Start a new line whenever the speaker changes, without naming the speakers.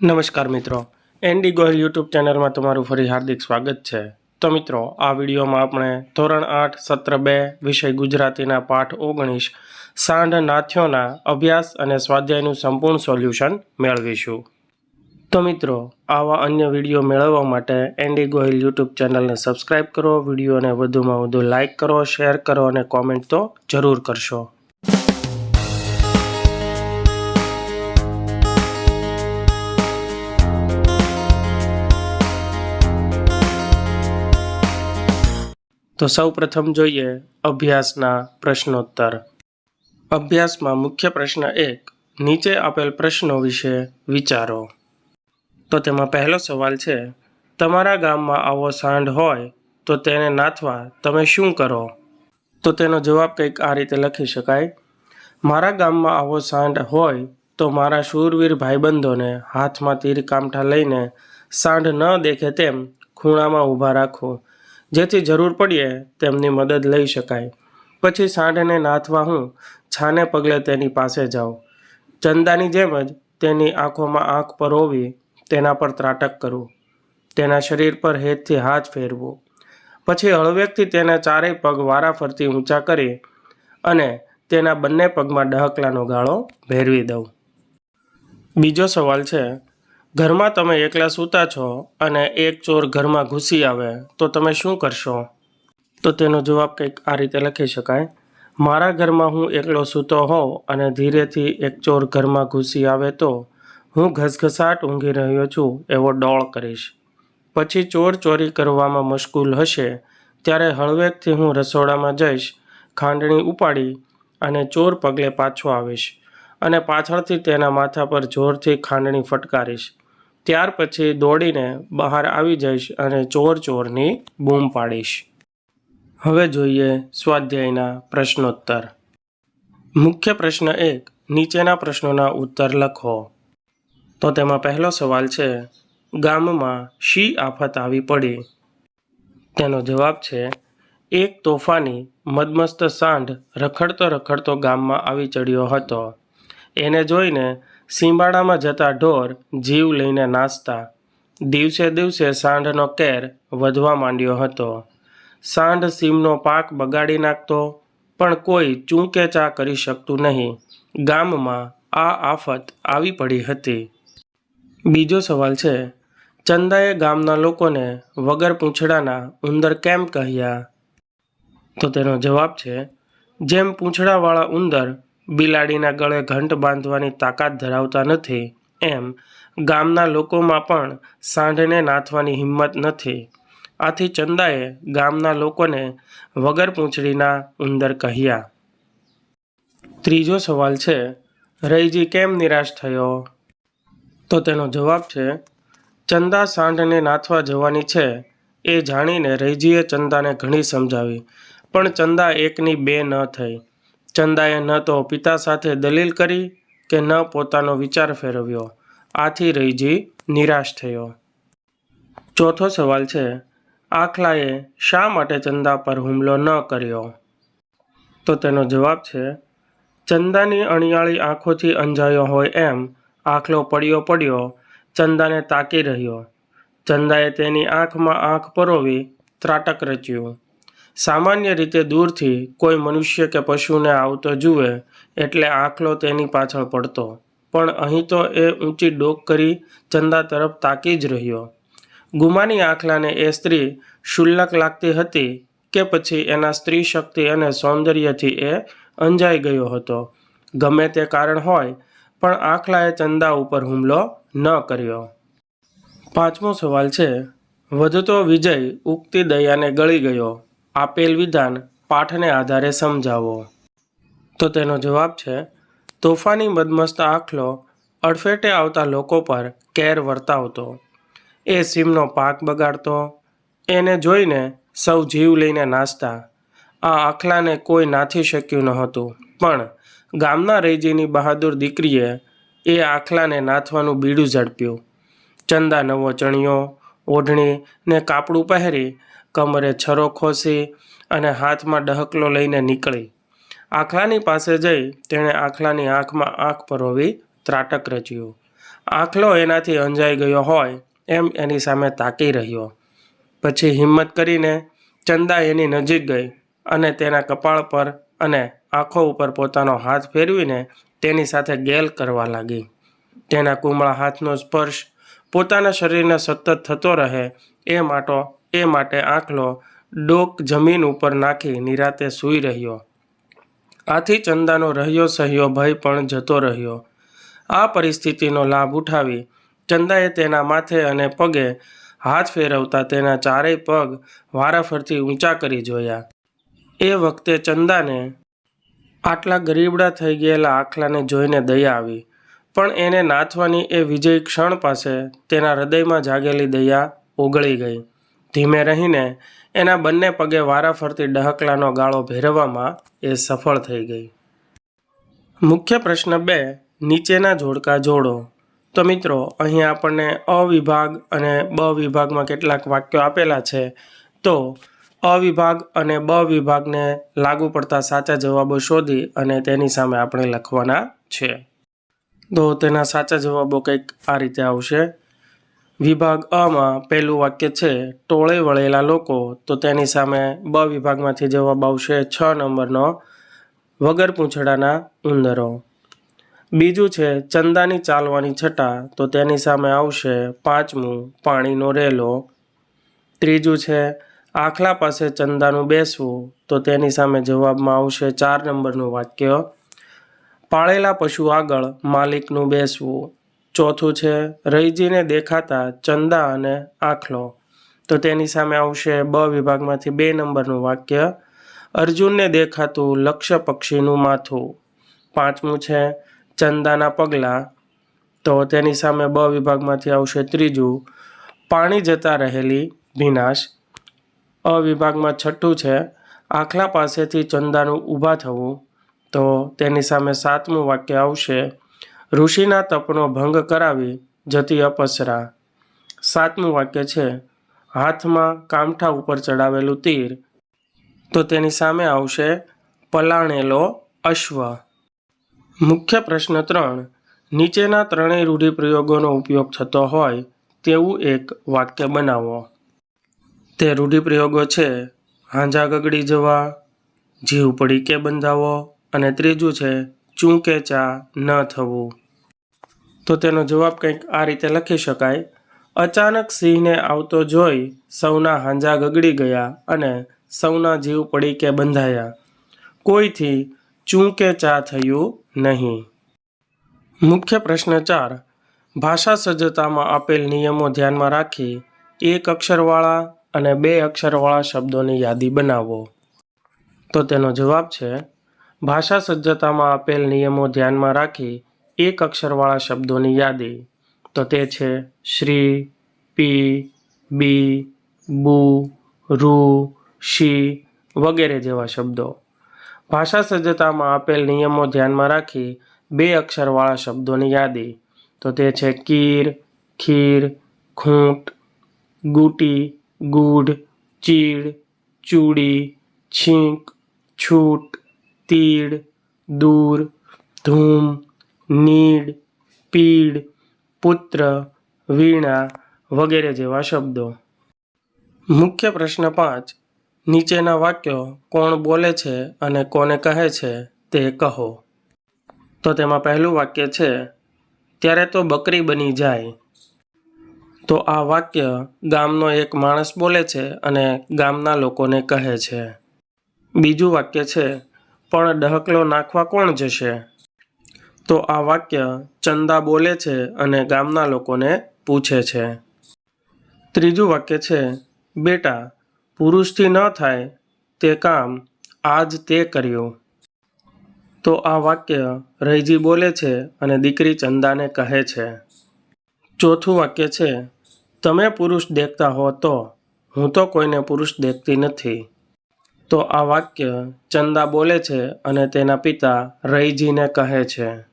નમસ્કાર મિત્રો. ND Gohil YouTube ચેનલમાં તમારું ફરી હાર્દિક સ્વાગત છે. તો મિત્રો, આ વિડીયોમાં આપણે ધોરણ આઠ, સત્ર બે, વિષય ગુજરાતીના પાઠ ઓગણીસ, સાંઢ નાથ્યોના અભ્યાસ અને સ્વાધ્યાયનું સંપૂર્ણ સોલ્યુશન મેળવીશું. તો મિત્રો, આવા અન્ય વીડિયો મેળવવા માટે એનડી ગોહિલ યુટ્યુબ ચેનલને સબસ્ક્રાઈબ કરો, વિડીયોને વધુમાં વધુ લાઇક કરો શેર કરો અને કોમેન્ટ તો જરૂર કરશો. તો સૌ પ્રથમ જોઈએ અભ્યાસના પ્રશ્નોત્તર. અભ્યાસમાં મુખ્ય પ્રશ્ન એક, નીચે આપેલ પ્રશ્નો વિશે વિચારો. તો તેમાં પહેલો સવાલ છે, તમારા ગામમાં આવો સાંઢ હોય તો તેને નાથવા તમે શું કરો? તો તેનો જવાબ કંઈક આ રીતે લખી શકાય, મારા ગામમાં આવો સાંઢ હોય તો મારા શૂરવીર ભાઈબંધોને હાથમાં તીર કામઠા લઈને સાંઢ ન દેખે તેમ ખૂણામાં ઊભા રાખો. જેથી જરૂર પડીએ તેમની મદદ લઈ શકાય. પછી સાંઢને નાથવા હું છાને પગલે તેની પાસે જાઉં. ચંદાની જેમ જ તેની આંખોમાં આંખ પરોવી તેના પર ત્રાટક કરવું તેના શરીર પર હેતથી હાથ ફેરવો. પછી હળવેકથી તેના ચારેય પગ વારાફરતી ઊંચા કરી અને તેના બંને પગમાં ડહકલાનો ગાળો ભેરવી દઉં. બીજો સવાલ છે ઘરમાં તમે એકલા સૂતા છો અને એક ચોર ઘરમાં ઘૂસી આવે, તો તમે શું કરશો? તો તેનો જવાબ કંઈક આ રીતે લખી શકાય. મારા ઘરમાં હું એકલો સૂતો હોઉં અને ધીરેથી એક ચોર ઘરમાં ઘૂસી આવે તો હું ઘસઘસાટ ઊંઘી રહ્યો છું, એવો ડોળ કરીશ. પછી ચોર ચોરી કરવામાં મુશ્કેલ હશે, ત્યારે હળવેકથી હું રસોડામાં જઈશ, ખાંડણી ઉપાડી અને ચોર પગલે પાછો આવીશ અને પાછળથી તેના માથા પર જોરથી ખાંડણી ફટકારીશ. ત્યાર પછી દોડીને બહાર આવી જઈશ અને ચોર ચોરની બૂમ પાડીશ. હવે જોઈએ સ્વાધ્યાયના પ્રશ્નોત્તર. મુખ્ય પ્રશ્ન એક, નીચેના પ્રશ્નોના ઉત્તર લખો. તો તેમાં પહેલો સવાલ છે, ગામમાં શી આફત આવી પડી? તેનો જવાબ છે, એક તોફાની મદમસ્ત સાંઢ રખડતો રખડતો ગામમાં આવી ચડ્યો હતો. એને જોઈને સીંબાડામાં જતા ઢોર જીવ લઈને નાચતા દિવસે દિવસે સાંઢનો કેર વધવા માંડ્યો હતો. સાંઢ સીમનો પાક બગાડી નાખતો, પણ કોઈ ચૂંકે ચા કરી શકતું નહીં. ગામમાં આ આફત આવી પડી હતી. બીજો સવાલ છે, ચંદાએ ગામના લોકોને વગર પૂંછડાના ઉંદર કેમ કહ્યા? તો તેનો જવાબ છે, જેમ પૂંછડાવાળા ઉંદર બિલાડીના ગળે ઘંટ બાંધવાની તાકાત ધરાવતા નથી. એમ, ગામના લોકોમાં પણ સાંઢને નાથવાની હિંમત નથી. આથી ચંદાએ ગામના લોકોને વગર પૂંછડીના ઉંદર કહ્યા. ત્રીજો સવાલ છે, રઈજી કેમ નિરાશ થયો? તો તેનો જવાબ છે, ચંદા સાંઢને નાથવા જવાની છે એ જાણીને રૈજીએ ચંદાને ઘણી સમજાવી, પણ ચંદા એકની બે ન થઈ. ચંદાએ ન તો પિતા સાથે દલીલ કરી કે ન પોતાનો વિચાર ફેરવ્યો. આથી રૈજી નિરાશ થયો. ચોથો સવાલ છે, આખલાએ શા માટે ચંદા પર હુમલો ન કર્યો? તો તેનો જવાબ છે, ચંદાની અણિયાળી આંખોથી અંજાયો હોય એમ આખલો પડ્યો પડ્યો ચંદાને તાકી રહ્યો. ચંદાએ તેની આંખમાં આંખ પરોવી ત્રાટક રચ્યું. સામાન્ય રીતે દૂરથી કોઈ મનુષ્ય કે પશુને આવતો જુએ એટલે આંખલો તેની પાછળ પડતો. પણ અહીં તો એ ઊંચી ડોક કરી ચંદા તરફ તાકી જ રહ્યો. ગુમાની આંખલાને એ સ્ત્રી શુલ્લક લાગતી હતી કે પછી એના સ્ત્રી શક્તિ અને સૌંદર્યથી એ અંજાઈ ગયો હતો. ગમે તે કારણ હોય, પણ આંખલાએ ચંદા ઉપર હુમલો ન કર્યો. પાંચમો સવાલ છે, વધતો વિજય ઉગતી દયાને ગળી ગયો. આપેલ વિધાન પાઠને આધારે સમજાવો. તો તેનો જવાબ છે, તોફાની બદમસ્ત આખલો અડફેટે આવતા લોકો પર કેર વર્તાવતો. એ સીમનો પાક બગાડતો. એને જોઈને સૌ જીવ લઈને નાચતા આ આખલાને કોઈ નાથી શક્યું નહોતું. પણ ગામના રૈજીની બહાદુર દીકરીએ એ આખલાને નાથવાનું બીડું ઝડપ્યું. ચંદા નવો ચણિયો, ઓઢણી ને કાપડું પહેરી કમરે છરો ખોસી અને હાથમાં ડહકલો લઈને નીકળી. આખલાની પાસે જઈ તેણે આખલાની આંખમાં આંખ પરોવી ત્રાટક રચ્યું. આખલો એનાથી અંજાઈ ગયો હોય એમ એની સામે તાકી રહ્યો. પછી હિંમત કરીને ચંદા એની નજીક ગઈ અને તેના કપાળ પર અને આંખો ઉપર પોતાનો હાથ ફેરવીને તેની સાથે ગેલ કરવા લાગી. તેના કુમળા હાથનો સ્પર્શ પોતાના શરીરને સતત થતો રહે એ માટો એ માટે આંખલો ડોક જમીન ઉપર નાખી નિરાતે સૂઈ રહ્યો. આથી ચંદાનો રહ્યો સહ્યો ભય પણ જતો રહ્યો. આ પરિસ્થિતિનો લાભ ઉઠાવી ચંદાએ તેના માથે અને પગે હાથ ફેરવતા તેના ચારેય પગ વારાફરતી ઊંચા કરી જોયા. એ વખતે ચંદાને આટલા ગરીબડા થઈ ગયેલા આખલાને જોઈને દયા આવી, પણ એને નાથવાની એ વિજય ક્ષણ પાસે તેના હૃદયમાં જાગેલી દયા ઓગળી ગઈ. ધીમે રહીને એના બંને પગે વારાફરતી ડહકલાનો ગાળો ભેરવવામાં એ સફળ થઈ ગઈ. મુખ્ય પ્રશ્ન બે, નીચેના જોડકા જોડો. તો મિત્રો, અહીં આપણને અ વિભાગ અને બ વિભાગમાં કેટલાક વાક્યો આપેલા છે. તો અ વિભાગ અને બ વિભાગને લાગુ પડતા સાચા જવાબો શોધી અને તેની સામે આપણે લખવાના છે. તો તેના સાચા જવાબો કંઈક આ રીતે આવશે. વિભાગ અમાં પહેલું વાક્ય છે, ટોળે વળેલા લોકો. તો તેની સામે બ વિભાગમાંથી જવાબ આવશે છ નંબરનો, વગર પૂંછડાના ઉંદરો. બીજું છે, ચંદાની ચાલવાની છટા. તો તેની સામે આવશે પાંચમું, પાણીનો રેલો. ત્રીજું છે, આખલા પાસે ચંદાનું બેસવું. તો તેની સામે જવાબમાં આવશે ચાર નંબરનું વાક્ય, પાળેલા પશુ આગળ માલિકનું બેસવું. ચોથું છે, રહીજીને દેખાતા ચંદા અને આખલો. તો તેની સામે આવશે બ વિભાગમાંથી બે નંબરનું વાક્ય. અર્જુનને દેખાતું લક્ષ્ય પક્ષીનું માથું. પાંચમું છે, ચંદાના પગલાં. તો તેની સામે બ વિભાગમાંથી આવશે ત્રીજું, પાણી જતા રહેલી વિનાશ. અ વિભાગમાં છઠ્ઠું છે, આખલા પાસેથી ચંદાનું ઊભા થવું. તો તેની સામે સાતમું વાક્ય આવશે ઋષિના તપનો ભંગ કરાવી જતી અપસરા. સાતમું વાક્ય છે, હાથમાં કામઠા ઉપર ચડાવેલું તીર. તો તેની સામે આવશે, પલાણેલો અશ્વ. મુખ્ય પ્રશ્ન ત્રણ, નીચેના ત્રણેય રૂઢિપ્રયોગોનો ઉપયોગ થતો હોય તેવું એક વાક્ય બનાવો. તે રૂઢિપ્રયોગો છે, હાંજા ગગડી જવા, જીવ પડી કે બંધાવો અને ત્રીજું છે, ચૂંકે ચા ન થવું. તો તેનો જવાબ કંઈક આ રીતે લખી શકાય. અચાનક સિંહને આવતો જોઈ સૌના હાંજા ગગડી ગયા અને સૌના જીવ પડી કે બંધાયા. કોઈથી? ચૂંકે ચા થયું નહીં? મુખ્ય પ્રશ્ન ચાર. ભાષા સજ્જતામાં આપેલ નિયમો ધ્યાનમાં રાખી એક અક્ષરવાળા અને બે અક્ષરવાળા શબ્દોની યાદી બનાવો. તો તેનો જવાબ છે, ભાષા સજ્જતામાં આપેલ નિયમો ધ્યાનમાં રાખી એક અક્ષરવાળા શબ્દોની યાદી. તો તે છે શ્રી, પી, બી, બુ, રૂ, શી વગેરે જેવા શબ્દો. ભાષા સજ્જતામાં આપેલ નિયમો ધ્યાનમાં રાખી બે અક્ષરવાળા શબ્દોની યાદી. તો તે છે કીર, ખીર, ખૂંટ, ગૂટી, ગૂઢ, ચીડ, ચૂડી, છીંક, છૂટ, તીડ, દૂર, ધૂમ નીડ, પીડ, પુત્ર, વીણા વગેરે જેવા શબ્દો. મુખ્ય પ્રશ્ન પાંચ. નીચેના વાક્યો કોણ બોલે છે અને કોને કહે છે તે કહો. તો તેમાં પહેલું વાક્ય છે, ત્યારે તો બકરી બની જાય. તો આ વાક્ય ગામનો એક માણસ બોલે છે અને ગામના લોકોને કહે છે. બીજું વાક્ય છે, પણ ડહકલો નાખવા કોણ જશે? તો આ વાક્ય ચંદા બોલે છે અને ગામના લોકોને પૂછે છે. ત્રીજું વાક્ય છે, બેટા, પુરુષથી ન થાય તે કામ આજ તે કર્યું. તો આ વાક્ય રૈજી બોલે છે અને દીકરી ચંદાને કહે છે. ચોથું વાક્ય છે, તમે પુરુષ દેખતા હો તો, હું તો કોઈને પુરુષ દેખતી નથી. તો આ વાક્ય ચંદા બોલે છે અને તેના પિતા રૈજીને કહે છે.